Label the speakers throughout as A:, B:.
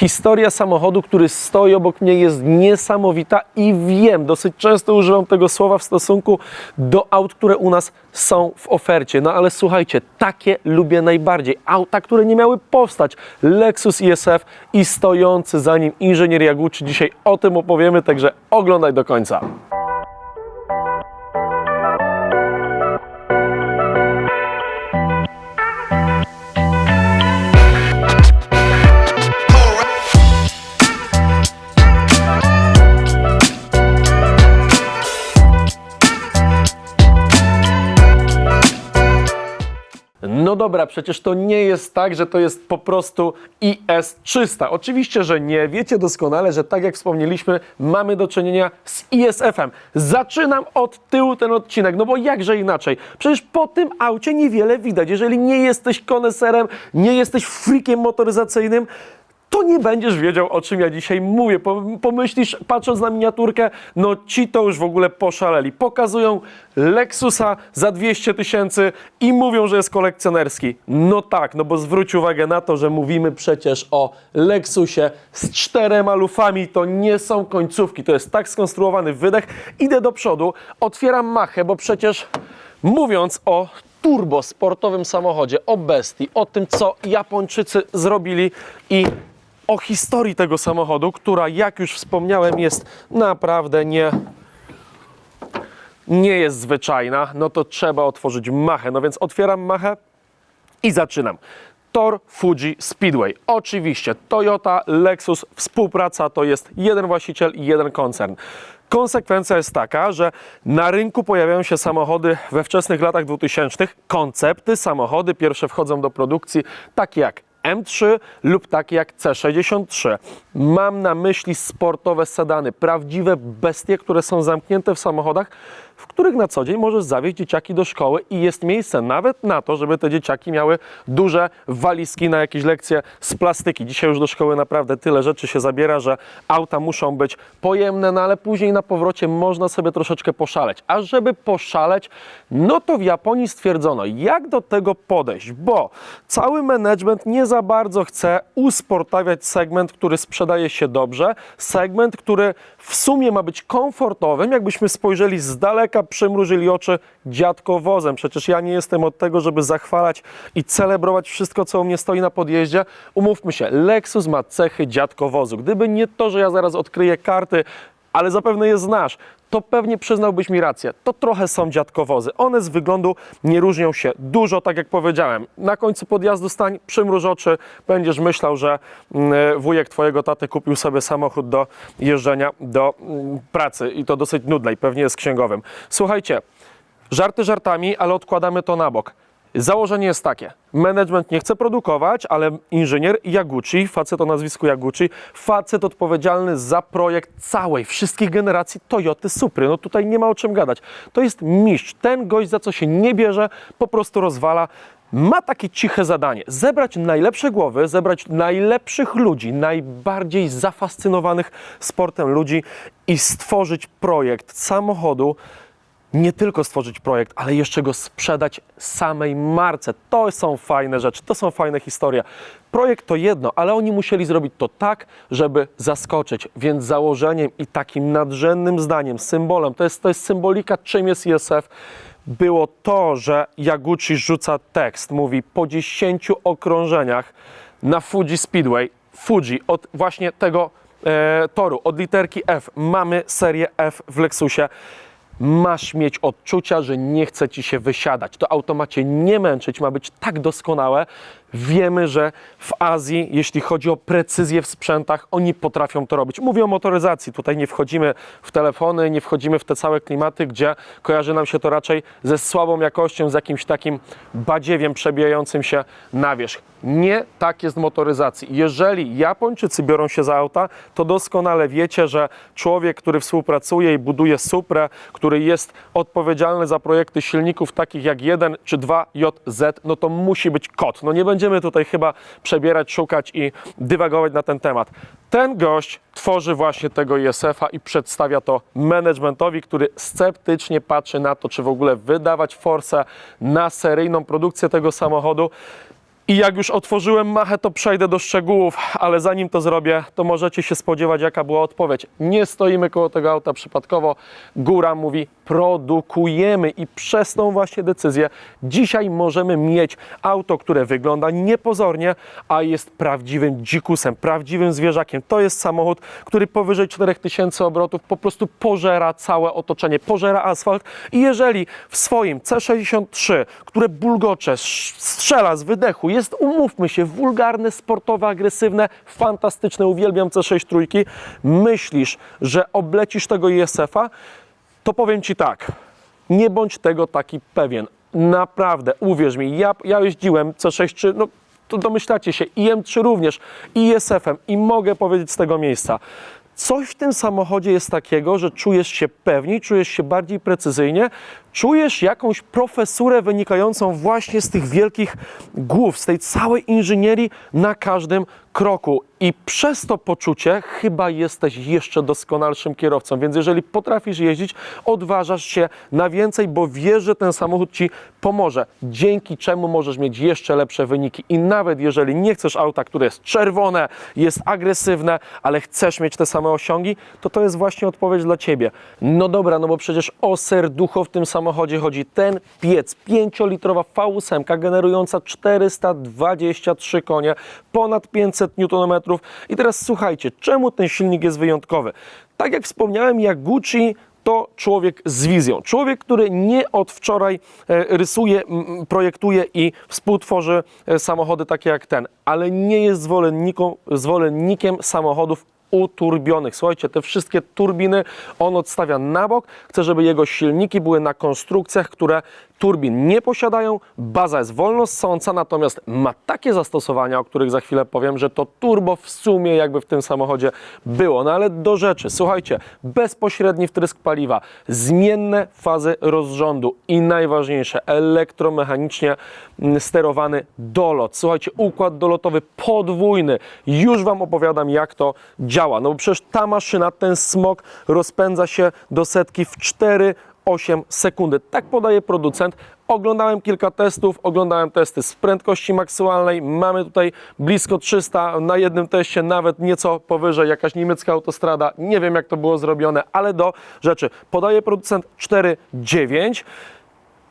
A: Historia samochodu, który stoi obok mnie jest niesamowita i wiem, dosyć często używam tego słowa w stosunku do aut, które u nas są w ofercie. No ale słuchajcie, takie lubię najbardziej. Auta, które nie miały powstać. Lexus ISF i stojący za nim inżynier Jaguczy. Dzisiaj o tym opowiemy, także oglądaj do końca. No dobra, przecież to nie jest tak, że to jest po prostu IS-300. Oczywiście, że nie. Wiecie doskonale, że tak jak wspomnieliśmy, mamy do czynienia z ISF-em. Zaczynam od tyłu ten odcinek, no bo jakże inaczej. Przecież po tym aucie niewiele widać. Jeżeli nie jesteś koneserem, nie jesteś freakiem motoryzacyjnym, to nie będziesz wiedział, o czym ja dzisiaj mówię. Pom- Pomyślisz, patrząc na miniaturkę, no ci to już w ogóle poszaleli. Pokazują Lexusa za 200 tysięcy i mówią, że jest kolekcjonerski. No tak, no bo zwróć uwagę na to, że mówimy przecież o Lexusie z czterema lufami. To nie są końcówki, to jest tak skonstruowany wydech. Idę do przodu, otwieram machę, bo przecież mówiąc o turbo sportowym samochodzie, o bestii, o tym, co Japończycy zrobili i o historii tego samochodu, która, jak już wspomniałem, jest naprawdę nie, nie jest zwyczajna, no to trzeba otworzyć machę. No więc otwieram machę i zaczynam. Tor Fuji Speedway. Oczywiście Toyota, Lexus, współpraca to jest jeden właściciel i jeden koncern. Konsekwencja jest taka, że na rynku pojawiają się samochody we wczesnych latach 2000, koncepty, samochody pierwsze wchodzą do produkcji, takie jak M3 lub takie jak C63. Mam na myśli sportowe sedany, prawdziwe bestie, które są zamknięte w samochodach, w których na co dzień możesz zawieźć dzieciaki do szkoły i jest miejsce nawet na to, żeby te dzieciaki miały duże walizki na jakieś lekcje z plastyki. Dzisiaj już do szkoły naprawdę tyle rzeczy się zabiera, że auta muszą być pojemne, no ale później na powrocie można sobie troszeczkę poszaleć. A żeby poszaleć, no to w Japonii stwierdzono, jak do tego podejść, bo cały management nie za bardzo chce usportawiać segment, który sprzedaje się dobrze, segment, który w sumie ma być komfortowym, jakbyśmy spojrzeli z daleka, przymrużyli oczy dziadkowozem. Przecież ja nie jestem od tego, żeby zachwalać i celebrować wszystko, co u mnie stoi na podjeździe. Umówmy się, Lexus ma cechy dziadkowozu. Gdyby nie to, że ja zaraz odkryję karty, ale zapewne je znasz, to pewnie przyznałbyś mi rację. To trochę są dziadkowozy. One z wyglądu nie różnią się dużo, tak jak powiedziałem. Na końcu podjazdu stań, przymruż oczy, będziesz myślał, że mm, wujek twojego taty kupił sobie samochód do jeżdżenia do mm, pracy i to dosyć nudnej, pewnie jest księgowym. Słuchajcie, żarty żartami, ale odkładamy to na bok. Założenie jest takie. Management nie chce produkować, ale inżynier Jaguchi, facet o nazwisku Jaguchi, facet odpowiedzialny za projekt całej, wszystkich generacji Toyoty Supry. No tutaj nie ma o czym gadać. To jest mistrz. Ten gość, za co się nie bierze, po prostu rozwala. Ma takie ciche zadanie: zebrać najlepsze głowy, zebrać najlepszych ludzi, najbardziej zafascynowanych sportem ludzi i stworzyć projekt samochodu, nie tylko stworzyć projekt, ale jeszcze go sprzedać samej marce. To są fajne rzeczy, to są fajne historie. Projekt to jedno, ale oni musieli zrobić to tak, żeby zaskoczyć. Więc założeniem i takim nadrzędnym zdaniem, symbolem, to jest, to jest symbolika, czym jest ISF, było to, że Jaguchi rzuca tekst, mówi po 10 okrążeniach na Fuji Speedway, Fuji od właśnie tego e, toru, od literki F, mamy serię F w Lexusie masz mieć odczucia, że nie chce ci się wysiadać. To auto ma cię nie męczyć, ma być tak doskonałe. Wiemy, że w Azji, jeśli chodzi o precyzję w sprzętach, oni potrafią to robić. Mówię o motoryzacji, tutaj nie wchodzimy w telefony, nie wchodzimy w te całe klimaty, gdzie kojarzy nam się to raczej ze słabą jakością, z jakimś takim badziewiem przebijającym się na wierzch. Nie tak jest w motoryzacji. Jeżeli Japończycy biorą się za auta, to doskonale wiecie, że człowiek, który współpracuje i buduje Suprę, który jest odpowiedzialny za projekty silników takich jak 1 czy 2 JZ, no to musi być kot. No nie będziemy tutaj chyba przebierać, szukać i dywagować na ten temat. Ten gość tworzy właśnie tego ISF-a i przedstawia to managementowi, który sceptycznie patrzy na to, czy w ogóle wydawać forsę na seryjną produkcję tego samochodu. I jak już otworzyłem machę, to przejdę do szczegółów, ale zanim to zrobię, to możecie się spodziewać, jaka była odpowiedź. Nie stoimy koło tego auta przypadkowo. Góra mówi, produkujemy i przez tą właśnie decyzję dzisiaj możemy mieć auto, które wygląda niepozornie, a jest prawdziwym dzikusem, prawdziwym zwierzakiem. To jest samochód, który powyżej 4000 obrotów po prostu pożera całe otoczenie, pożera asfalt i jeżeli w swoim C63, które bulgocze, strzela z wydechu, jest, umówmy się, wulgarne, sportowe, agresywne, fantastyczne, uwielbiam C6 trójki, myślisz, że oblecisz tego ISF-a, to powiem Ci tak, nie bądź tego taki pewien. Naprawdę, uwierz mi, ja, ja jeździłem C6, czy, no to domyślacie się, IM3 również, ISF-em i mogę powiedzieć z tego miejsca, coś w tym samochodzie jest takiego, że czujesz się pewniej, czujesz się bardziej precyzyjnie, czujesz jakąś profesurę wynikającą właśnie z tych wielkich głów, z tej całej inżynierii na każdym kroku. I przez to poczucie chyba jesteś jeszcze doskonalszym kierowcą. Więc jeżeli potrafisz jeździć, odważasz się na więcej, bo wiesz, że ten samochód ci pomoże. Dzięki czemu możesz mieć jeszcze lepsze wyniki. I nawet jeżeli nie chcesz auta, które jest czerwone, jest agresywne, ale chcesz mieć te same osiągi, to to jest właśnie odpowiedź dla ciebie. No dobra, no bo przecież o serducho w tym samochodzie chodzi. Ten piec, 5-litrowa V8 generująca 423 konie, ponad 500 Nm. I teraz słuchajcie, czemu ten silnik jest wyjątkowy? Tak jak wspomniałem, Jaguchi to człowiek z wizją. Człowiek, który nie od wczoraj e, rysuje, projektuje i współtworzy e, samochody takie jak ten, ale nie jest zwolennikiem samochodów uturbionych. Słuchajcie, te wszystkie turbiny on odstawia na bok. Chce, żeby jego silniki były na konstrukcjach, które turbin nie posiadają. Baza jest wolno ssąca, natomiast ma takie zastosowania, o których za chwilę powiem, że to turbo w sumie jakby w tym samochodzie było. No ale do rzeczy. Słuchajcie, bezpośredni wtrysk paliwa, zmienne fazy rozrządu i najważniejsze, elektromechanicznie mm, sterowany dolot. Słuchajcie, układ dolotowy podwójny. Już Wam opowiadam, jak to działa. No bo przecież ta maszyna, ten smok rozpędza się do setki w 4 8 sekundy. Tak podaje producent. Oglądałem kilka testów, oglądałem testy z prędkości maksymalnej. Mamy tutaj blisko 300 na jednym teście, nawet nieco powyżej, jakaś niemiecka autostrada. Nie wiem, jak to było zrobione, ale do rzeczy. Podaje producent 4,9.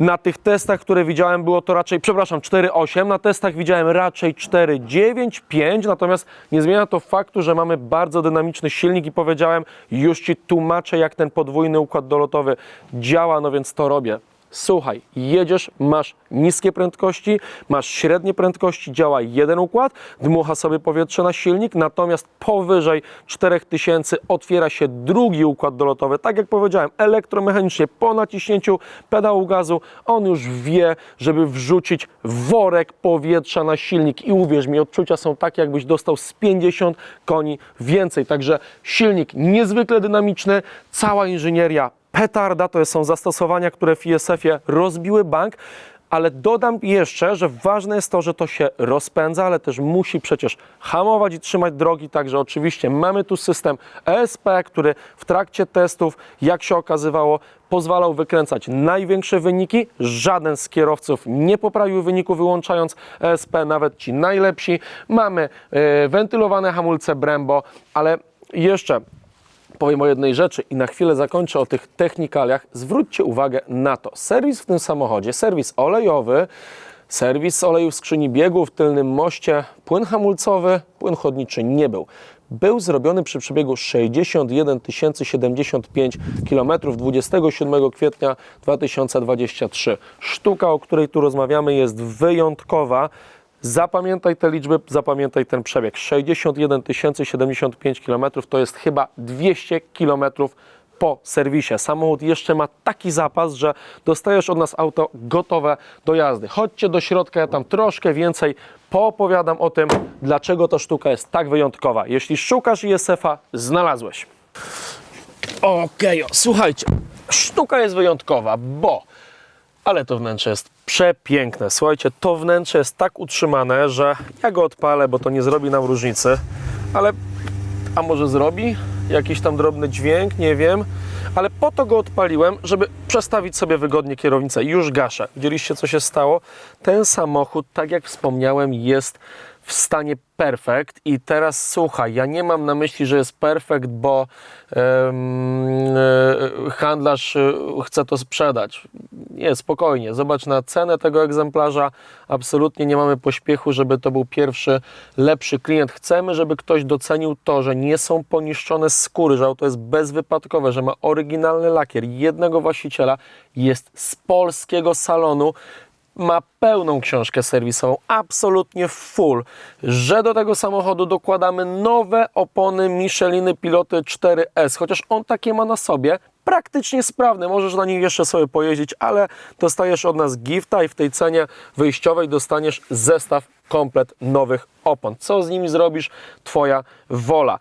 A: Na tych testach, które widziałem, było to raczej, przepraszam, 4,8. Na testach widziałem raczej 4,9,5. Natomiast nie zmienia to faktu, że mamy bardzo dynamiczny silnik i powiedziałem, już Ci tłumaczę, jak ten podwójny układ dolotowy działa, no więc to robię. Słuchaj, jedziesz, masz niskie prędkości, masz średnie prędkości, działa jeden układ, dmucha sobie powietrze na silnik, natomiast powyżej 4000 otwiera się drugi układ dolotowy. Tak jak powiedziałem, elektromechanicznie po naciśnięciu pedału gazu on już wie, żeby wrzucić worek powietrza na silnik i uwierz mi, odczucia są takie, jakbyś dostał z 50 koni więcej. Także silnik niezwykle dynamiczny, cała inżynieria petarda, to są zastosowania, które w ISF-ie rozbiły bank, ale dodam jeszcze, że ważne jest to, że to się rozpędza, ale też musi przecież hamować i trzymać drogi, także oczywiście mamy tu system ESP, który w trakcie testów, jak się okazywało, pozwalał wykręcać największe wyniki. Żaden z kierowców nie poprawił wyniku wyłączając ESP, nawet ci najlepsi. Mamy e, wentylowane hamulce Brembo, ale jeszcze powiem o jednej rzeczy i na chwilę zakończę o tych technikaliach. Zwróćcie uwagę na to. Serwis w tym samochodzie, serwis olejowy, serwis oleju w skrzyni biegów, w tylnym moście, płyn hamulcowy, płyn chodniczy nie był. Był zrobiony przy przebiegu 61 075 km 27 kwietnia 2023. Sztuka, o której tu rozmawiamy, jest wyjątkowa. Zapamiętaj te liczby, zapamiętaj ten przebieg. 61 075 km to jest chyba 200 km po serwisie. Samochód jeszcze ma taki zapas, że dostajesz od nas auto gotowe do jazdy. Chodźcie do środka, ja tam troszkę więcej poopowiadam o tym, dlaczego ta sztuka jest tak wyjątkowa. Jeśli szukasz ISF-a, znalazłeś. Okej, o, słuchajcie, sztuka jest wyjątkowa, bo ale to wnętrze jest przepiękne. Słuchajcie, to wnętrze jest tak utrzymane, że ja go odpalę, bo to nie zrobi nam różnicy, ale a może zrobi jakiś tam drobny dźwięk, nie wiem. ale po to go odpaliłem, żeby przestawić sobie wygodnie kierownicę. Już gaszę. Widzieliście, co się stało? Ten samochód, tak jak wspomniałem, jest w stanie perfekt. I teraz słuchaj, ja nie mam na myśli, że jest perfekt, bo e, handlarz e, chce to sprzedać. Nie, spokojnie, zobacz na cenę tego egzemplarza, absolutnie nie mamy pośpiechu, żeby to był pierwszy, lepszy klient. Chcemy, żeby ktoś docenił to, że nie są poniszczone skóry, że auto jest bezwypadkowe, że ma oryginalny lakier. Jednego właściciela, jest z polskiego salonu, ma pełną książkę serwisową, absolutnie full, że do tego samochodu dokładamy nowe opony Micheliny Piloty 4S, chociaż on takie ma na sobie, praktycznie sprawny, możesz na nim jeszcze sobie pojeździć, ale dostajesz od nas gifta i w tej cenie wyjściowej dostaniesz zestaw komplet nowych opon. Co z nimi zrobisz? Twoja wola.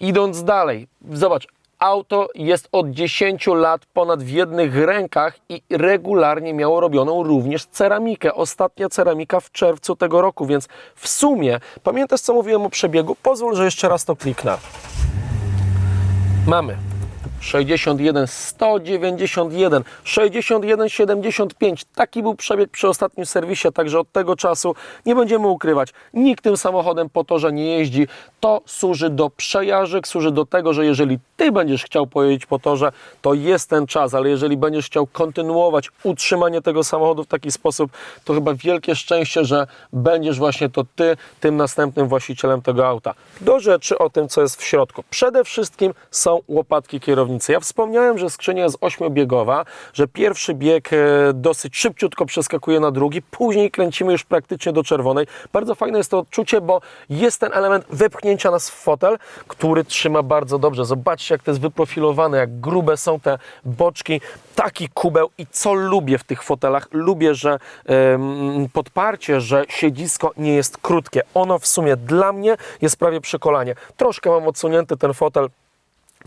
A: Idąc dalej, zobacz, auto jest od 10 lat ponad w jednych rękach i regularnie miało robioną również ceramikę. Ostatnia ceramika w czerwcu tego roku, więc w sumie, pamiętasz co mówiłem o przebiegu? Pozwól, że jeszcze raz to kliknę. Mamy 61, 191, 61, 75. Taki był przebieg przy ostatnim serwisie, także od tego czasu nie będziemy ukrywać. Nikt tym samochodem po torze nie jeździ. To służy do przejażdżek, służy do tego, że jeżeli Ty będziesz chciał pojeździć po torze, to jest ten czas, ale jeżeli będziesz chciał kontynuować utrzymanie tego samochodu w taki sposób, to chyba wielkie szczęście, że będziesz właśnie to Ty tym następnym właścicielem tego auta. Do rzeczy o tym, co jest w środku. Przede wszystkim są łopatki Ja wspomniałem, że skrzynia jest ośmiobiegowa, że pierwszy bieg e, dosyć szybciutko przeskakuje na drugi, później kręcimy już praktycznie do czerwonej. Bardzo fajne jest to odczucie, bo jest ten element wepchnięcia nas w fotel, który trzyma bardzo dobrze. Zobaczcie, jak to jest wyprofilowane, jak grube są te boczki. Taki kubeł i co lubię w tych fotelach? Lubię, że podparcie, że siedzisko nie jest krótkie. Ono w sumie dla mnie jest prawie przy kolanie. Troszkę mam odsunięty ten fotel,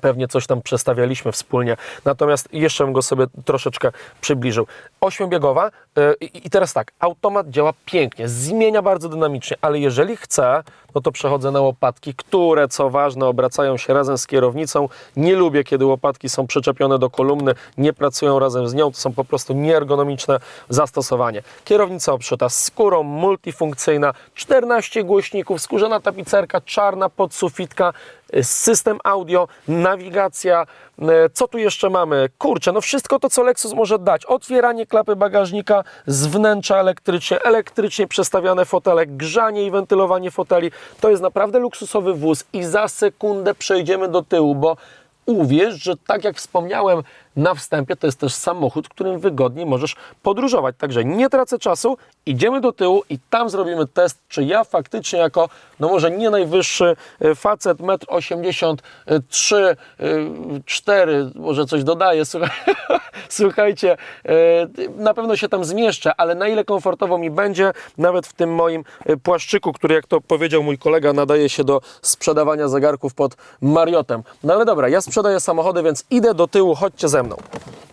A: Pewnie coś tam przestawialiśmy wspólnie, natomiast jeszcze bym go sobie troszeczkę przybliżył. Ośmiobiegowa yy, i teraz tak, automat działa pięknie, zmienia bardzo dynamicznie, ale jeżeli chcę, no to przechodzę na łopatki, które co ważne obracają się razem z kierownicą. Nie lubię, kiedy łopatki są przyczepione do kolumny, nie pracują razem z nią, to są po prostu nieergonomiczne zastosowanie. Kierownica obszyta skórą, multifunkcyjna, 14 głośników, skórzana tapicerka, czarna podsufitka, system audio, nawigacja, e, co tu jeszcze mamy? Kurczę, no wszystko to, co Lexus może dać. Otwieranie klapy bagażnika z wnętrza elektrycznie, elektrycznie przestawiane fotele, grzanie i wentylowanie foteli. To jest naprawdę luksusowy wóz i za sekundę przejdziemy do tyłu, bo uwierz, że tak jak wspomniałem na wstępie, to jest też samochód, którym wygodniej możesz podróżować. Także nie tracę czasu, idziemy do tyłu i tam zrobimy test, czy ja faktycznie jako, no może nie najwyższy e, facet, 1,83 m, 4, może coś dodaję, słuchaj, słuchajcie, e, na pewno się tam zmieszczę, ale na ile komfortowo mi będzie, nawet w tym moim e, płaszczyku, który jak to powiedział mój kolega, nadaje się do sprzedawania zegarków pod Mariotem. No ale dobra, ja sprzedaję samochody, więc idę do tyłu, chodźcie ze mną. następną.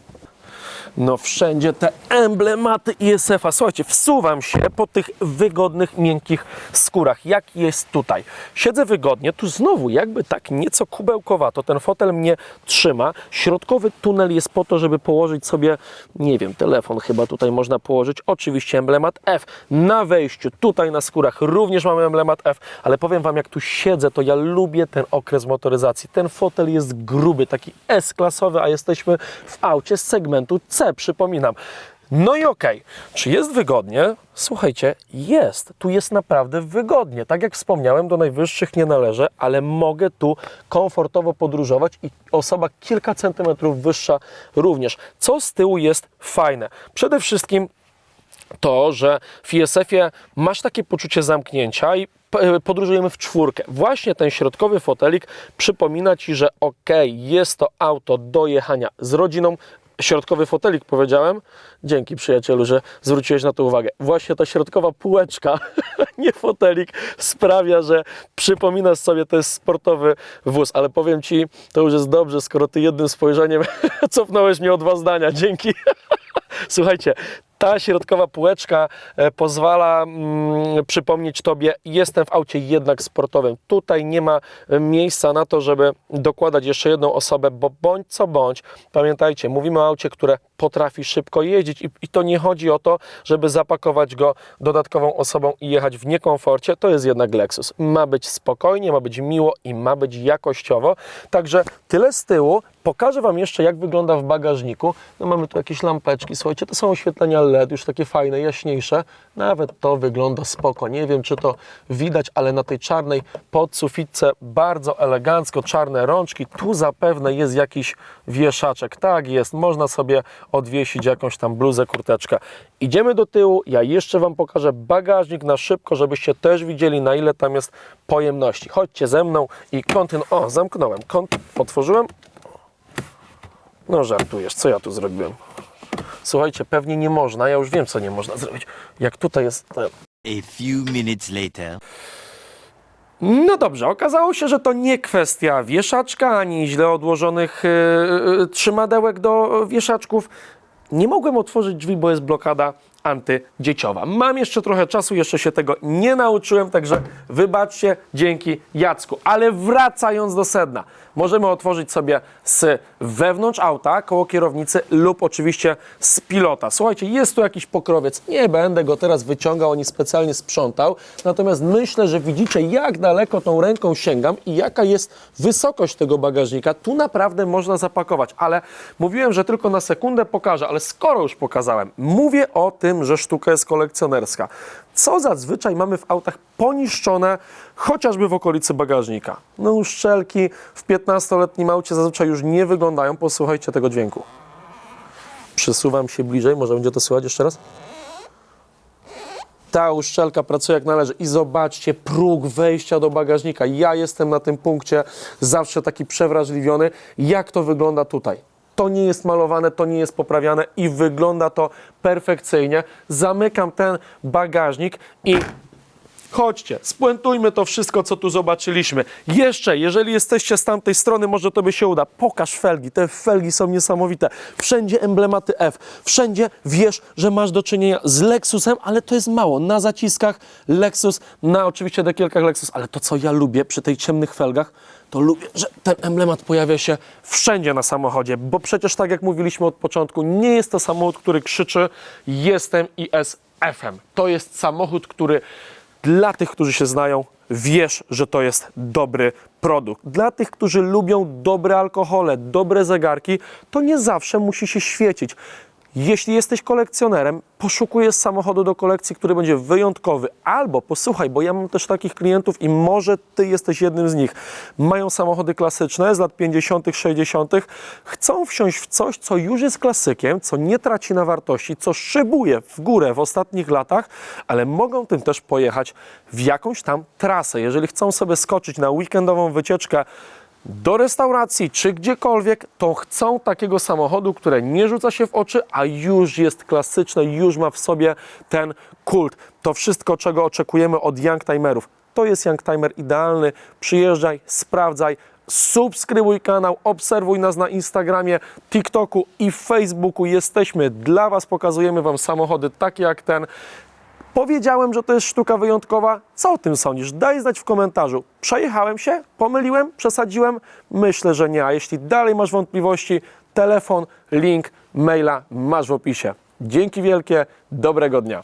A: No wszędzie te emblematy ISF-a. Słuchajcie, wsuwam się po tych wygodnych, miękkich skórach. Jak jest tutaj? Siedzę wygodnie, tu znowu jakby tak nieco kubełkowato. Ten fotel mnie trzyma. Środkowy tunel jest po to, żeby położyć sobie, nie wiem, telefon chyba tutaj można położyć. Oczywiście emblemat F. Na wejściu, tutaj na skórach również mamy emblemat F, ale powiem Wam, jak tu siedzę, to ja lubię ten okres motoryzacji. Ten fotel jest gruby, taki S-klasowy, a jesteśmy w aucie z segmentu C, przypominam. No i okej, czy jest wygodnie? Słuchajcie, jest. Tu jest naprawdę wygodnie. Tak jak wspomniałem, do najwyższych nie należę, ale mogę tu komfortowo podróżować i osoba kilka centymetrów wyższa również. Co z tyłu jest fajne? Przede wszystkim to, że w ISF-ie masz takie poczucie zamknięcia i p- podróżujemy w czwórkę. Właśnie ten środkowy fotelik przypomina Ci, że ok, jest to auto do jechania z rodziną. Środkowy fotelik powiedziałem. Dzięki przyjacielu, że zwróciłeś na to uwagę. Właśnie ta środkowa półeczka, nie fotelik, sprawia, że przypominasz sobie, to jest sportowy wóz. Ale powiem Ci, to już jest dobrze, skoro Ty jednym spojrzeniem cofnąłeś mnie o dwa zdania. Dzięki. Słuchajcie, Ta środkowa półeczka e, pozwala mm, przypomnieć Tobie, jestem w aucie jednak sportowym. Tutaj nie ma e, miejsca na to, żeby dokładać jeszcze jedną osobę, bo bądź co bądź, pamiętajcie, mówimy o aucie, które potrafi szybko jeździć i, i to nie chodzi o to, żeby zapakować go dodatkową osobą i jechać w niekomforcie. To jest jednak Lexus. Ma być spokojnie, ma być miło i ma być jakościowo. Także tyle z tyłu. Pokażę Wam jeszcze, jak wygląda w bagażniku. No mamy tu jakieś lampeczki, słuchajcie, to są oświetlenia LED, już takie fajne, jaśniejsze. Nawet to wygląda spoko. Nie wiem, czy to widać, ale na tej czarnej podsufitce bardzo elegancko, czarne rączki. Tu zapewne jest jakiś wieszaczek. Tak jest, można sobie odwiesić jakąś tam bluzę, kurteczkę. Idziemy do tyłu, ja jeszcze Wam pokażę bagażnik na szybko, żebyście też widzieli, na ile tam jest pojemności. Chodźcie ze mną i kontynu... O, zamknąłem. Kont... Otworzyłem. No żartujesz, co ja tu zrobiłem? Słuchajcie, pewnie nie można, ja już wiem, co nie można zrobić. Jak tutaj jest... ten-
B: A few minutes later.
A: No dobrze, okazało się, że to nie kwestia wieszaczka, ani źle odłożonych yy, trzymadełek do wieszaczków. Nie mogłem otworzyć drzwi, bo jest blokada antydzieciowa. Mam jeszcze trochę czasu, jeszcze się tego nie nauczyłem, także wybaczcie, dzięki Jacku. Ale wracając do sedna, możemy otworzyć sobie z wewnątrz auta, koło kierownicy lub oczywiście z pilota. Słuchajcie, jest tu jakiś pokrowiec, nie będę go teraz wyciągał, ani specjalnie sprzątał, natomiast myślę, że widzicie jak daleko tą ręką sięgam i jaka jest wysokość tego bagażnika. Tu naprawdę można zapakować, ale mówiłem, że tylko na sekundę pokażę, ale skoro już pokazałem, mówię o tym, że sztuka jest kolekcjonerska. Co zazwyczaj mamy w autach poniszczone, chociażby w okolicy bagażnika. No uszczelki w 15-letnim aucie zazwyczaj już nie wyglądają. Posłuchajcie tego dźwięku. Przesuwam się bliżej, może będzie to słychać jeszcze raz? Ta uszczelka pracuje jak należy i zobaczcie próg wejścia do bagażnika. Ja jestem na tym punkcie zawsze taki przewrażliwiony, jak to wygląda tutaj. To nie jest malowane, to nie jest poprawiane i wygląda to perfekcyjnie. Zamykam ten bagażnik i Chodźcie, spuentujmy to wszystko, co tu zobaczyliśmy. Jeszcze, jeżeli jesteście z tamtej strony, może to by się uda. Pokaż felgi. Te felgi są niesamowite. Wszędzie emblematy F. Wszędzie wiesz, że masz do czynienia z Lexusem, ale to jest mało. Na zaciskach Lexus, na oczywiście dekielkach Lexus, ale to, co ja lubię przy tej ciemnych felgach, to lubię, że ten emblemat pojawia się wszędzie na samochodzie, bo przecież tak jak mówiliśmy od początku, nie jest to samochód, który krzyczy jestem ISF-em. To jest samochód, który dla tych, którzy się znają, wiesz, że to jest dobry produkt. Dla tych, którzy lubią dobre alkohole, dobre zegarki, to nie zawsze musi się świecić. Jeśli jesteś kolekcjonerem, poszukujesz samochodu do kolekcji, który będzie wyjątkowy, albo posłuchaj, bo ja mam też takich klientów i może ty jesteś jednym z nich. Mają samochody klasyczne z lat 50., 60., chcą wsiąść w coś, co już jest klasykiem, co nie traci na wartości, co szybuje w górę w ostatnich latach, ale mogą tym też pojechać w jakąś tam trasę. Jeżeli chcą sobie skoczyć na weekendową wycieczkę do restauracji czy gdziekolwiek, to chcą takiego samochodu, które nie rzuca się w oczy, a już jest klasyczne, już ma w sobie ten kult. To wszystko, czego oczekujemy od Youngtimerów. To jest Youngtimer idealny. Przyjeżdżaj, sprawdzaj, subskrybuj kanał, obserwuj nas na Instagramie, TikToku i Facebooku. Jesteśmy dla Was, pokazujemy Wam samochody takie jak ten. Powiedziałem, że to jest sztuka wyjątkowa. Co o tym sądzisz? Daj znać w komentarzu. Przejechałem się? Pomyliłem? Przesadziłem? Myślę, że nie. A jeśli dalej masz wątpliwości, telefon, link, maila masz w opisie. Dzięki wielkie, dobrego dnia.